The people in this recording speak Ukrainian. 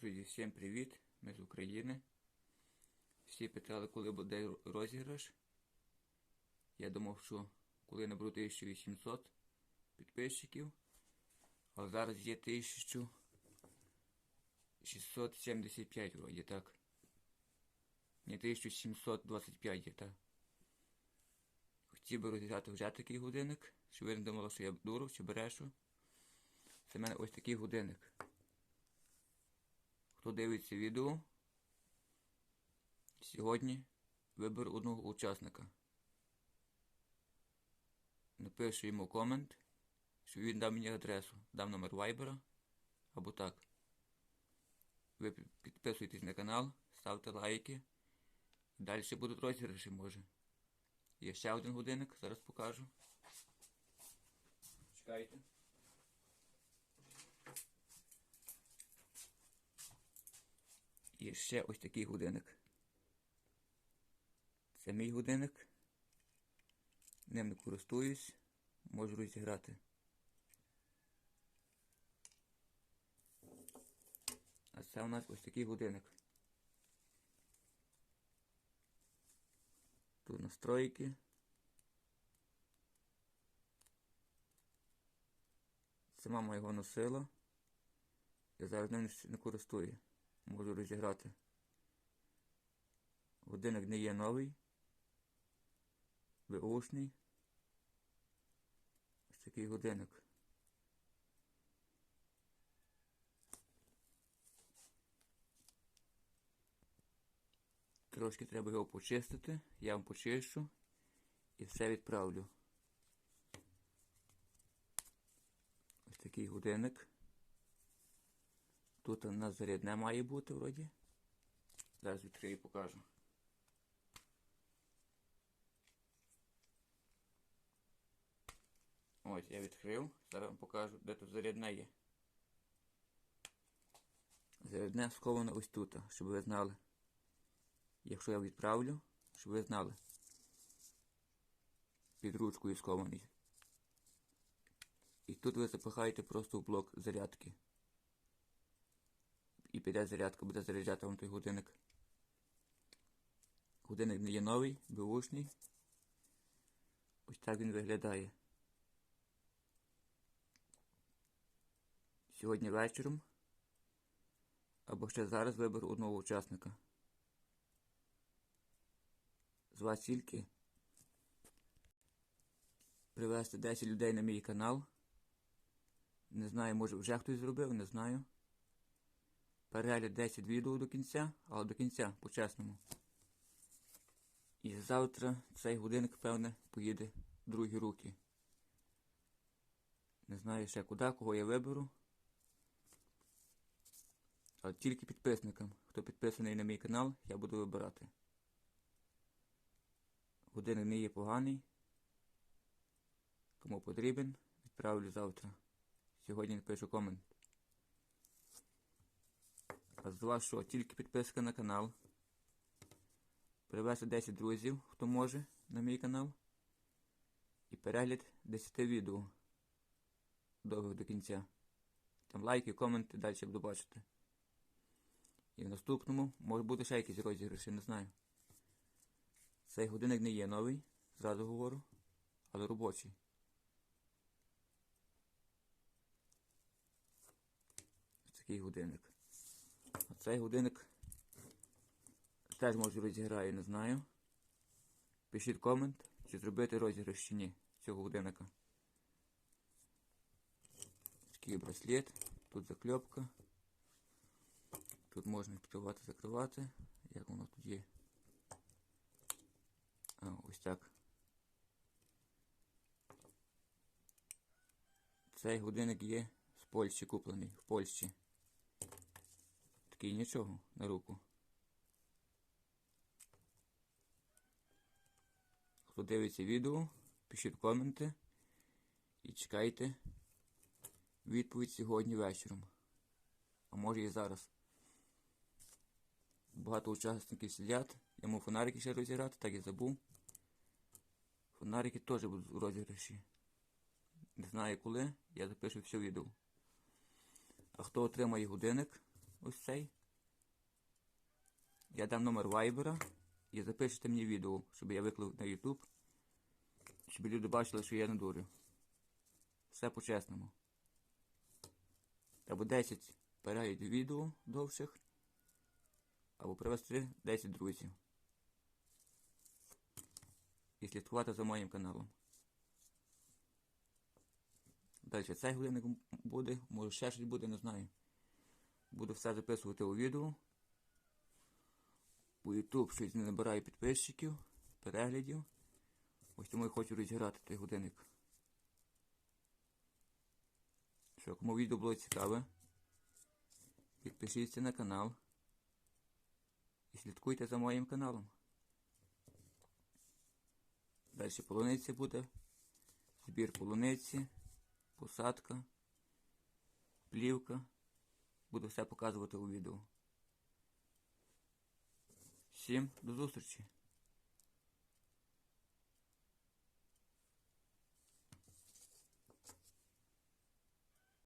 Друзі, всім привіт! Ми з України. Всі питали, коли буде розіграш. Я думав, що коли наберу 1800 підписчиків, а зараз є 1675 вроді так. Ні, 1725 є, так. Хотів би розіграти вже такий годинник, щоб ви не думали, що я дуру чи брешу. Це в мене ось такий годинник. Хто дивиться відео, сьогодні виберу одного учасника. Напишу йому комент, що він дав мені адресу, дав номер вайбера або так. Ви підписуйтесь на канал, ставте лайки. Далі будуть розіграші, може. Є ще один годинник, зараз покажу. Чекайте. Є ще ось такий годинник. Це мій годинник. Ним не користуюсь, можу розіграти. А це у нас ось такий годинник. Тут настройки. Це мама його носила. Я зараз ним не користую. Можу розіграти. Годинник не є новий. Беушний. Ось такий годинник. Трошки треба його почистити. Я вам почищу і все відправлю. Ось такий годинник. Тут у нас зарядне має бути вроді. Зараз відкрию і покажу. Ось я відкрив. Зараз вам покажу, де тут зарядне є. Зарядне сховане ось тут, щоб ви знали. Якщо я відправлю, щоб ви знали. Під ручкою схований. І тут ви запихаєте просто в блок зарядки. І піде зарядка, буде заряджати вам той годинник. Годинник не є новий, беушний. Ось так він виглядає. Сьогодні вечором. Або ще зараз виберу одного учасника. З вас тільки привезти 10 людей на мій канал. Не знаю, може вже хтось зробив, не знаю. Перегляд 10 відео до кінця, але до кінця, по-чесному. І завтра цей годинник, певне, поїде в другі руки. Не знаю ще куди, кого я виберу. Але тільки підписникам. Хто підписаний на мій канал, я буду вибирати. Годинник не є поганий. Кому потрібен, відправлю завтра. Сьогодні напишу комент. З вас що? Тільки підписка на канал. Привезти 10 друзів, хто може, на мій канал. І перегляд 10 відео довго до кінця. Там лайки, коменти, далі буду бачити. І в наступному може бути ще якісь розіграші, не знаю. Цей годинник не є новий, зразу говорю, але робочий. Ось такий годинник. А цей годинник теж може розіграю, не знаю. Пишіть комент, чи зробити розіграш чи ні цього годинника. Такий браслет, тут закльопка. Тут можна відкривати, закривати. Як воно тут є? А, ось так. Цей годинник є з Польщі куплений в Польщі. Такий нічого на руку. Хто дивиться відео, пишіть коменти і чекайте відповідь сьогодні вечором. А може і зараз. Багато учасників сидять. Я мав фонарики ще розіграти, так і забув. Фонарики теж будуть у розіграші. Не знаю коли, я запишу все відео. А хто отримає годинник, ось цей. Я дам номер вайбера і запишете мені відео, щоб я виклав на YouTube, щоб люди бачили, що я не дурю. Все по-чесному. Або 10 переглядів відео довших, або привезти 10 друзів. І слідкувати за моїм каналом. Далі цей годинник буде, може ще щось буде, не знаю. Буду все записувати у відео. Бо YouTube щось не набирає підписчиків, переглядів. Ось тому я хочу розіграти той годинник. Що, кому відео було цікаве, підпишіться на канал і слідкуйте за моїм каналом. Далі полуниця буде, збір полуниці, посадка, плівка. Буду все показувати у відео. Всім до зустрічі!